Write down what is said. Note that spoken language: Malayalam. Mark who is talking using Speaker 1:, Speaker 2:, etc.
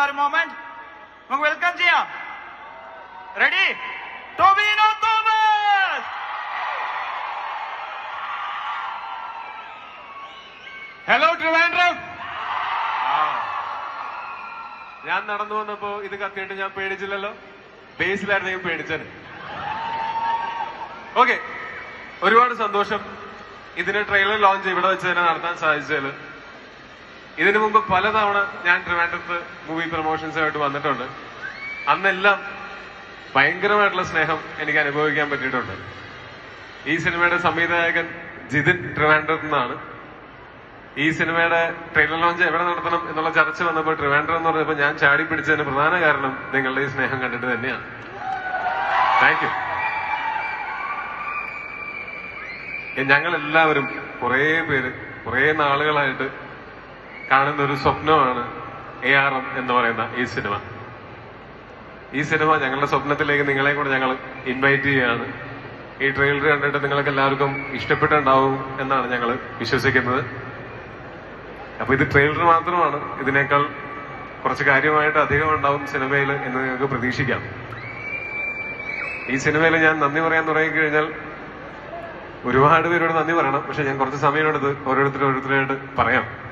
Speaker 1: ഒരു മൊമെന്റ് നമുക്ക് വെൽക്കം ചെയ്യാം. റെഡി ടോബിനോ തോമസ്!
Speaker 2: ഹലോ ട്രിവാൻഡ്രം ഞാൻ നടന്നു വന്നപ്പോ ഇത് കത്തിയിട്ട് ഞാൻ പേടിച്ചില്ലല്ലോ. ബേസിലായിരുന്നു ഞാൻ പേടിച്ചത് ഓക്കെ ഒരുപാട് സന്തോഷം. ഇതിന് ട്രെയിലർ ലോഞ്ച് ഇവിടെ വെച്ച് തന്നെ നടത്താൻ സാധിച്ചതിൽ ഇതിനു മുമ്പ് പലതവണ ഞാൻ ട്രിവാൻഡ്രത്ത് മൂവി പ്രൊമോഷൻസുമായിട്ട് വന്നിട്ടുണ്ട്. അന്നെല്ലാം ഭയങ്കരമായിട്ടുള്ള സ്നേഹം എനിക്ക് അനുഭവിക്കാൻ പറ്റിയിട്ടുണ്ട്. ഈ സിനിമയുടെ സംവിധായകൻ ജിതിൻ ട്രിവാൻഡ്രത്ത് നിന്നാണ്. ഈ സിനിമയുടെ ട്രെയിലർ ലോഞ്ച് എവിടെ നടത്തണം എന്നുള്ള ചർച്ച വന്നപ്പോൾ ട്രിവാൻഡ്രം എന്ന് പറഞ്ഞപ്പോൾ ഞാൻ ചാടി പിടിച്ചതിന് പ്രധാന കാരണം നിങ്ങളുടെ ഈ സ്നേഹം കണ്ടിട്ട് തന്നെയാണ്. താങ്ക് യു ഞങ്ങൾ എല്ലാവരും കുറേ പേര് കുറേ നാളുകളായിട്ട് കാണുന്ന ഒരു സ്വപ്നമാണ് എ ആർ എം എന്ന് പറയുന്ന ഈ സിനിമ. ഈ സിനിമ ഞങ്ങളുടെ സ്വപ്നത്തിലേക്ക് നിങ്ങളെ കൂടെ ഞങ്ങൾ ഇൻവൈറ്റ് ചെയ്യുകയാണ്. ഈ ട്രെയിലർ കണ്ടിട്ട് നിങ്ങൾക്ക് എല്ലാവർക്കും ഇഷ്ടപ്പെട്ടുണ്ടാവും എന്നാണ് ഞങ്ങൾ വിശ്വസിക്കുന്നത്. അപ്പൊ ഇത് ട്രെയിലർ മാത്രമാണ്. ഇതിനേക്കാൾ കുറച്ച് കാര്യമായിട്ട് അധികം ഉണ്ടാവും സിനിമയിൽ എന്ന് നിങ്ങൾക്ക് പ്രതീക്ഷിക്കാം. ഈ സിനിമയിൽ ഞാൻ നന്ദി പറയാൻ തുടങ്ങി കഴിഞ്ഞാൽ ഒരുപാട് പേരോട് നന്ദി പറയണം. പക്ഷെ ഞാൻ കുറച്ച് സമയമെടുത്ത് ഓരോരുത്തരും ഓരോരുത്തരായിട്ട് പറയാം.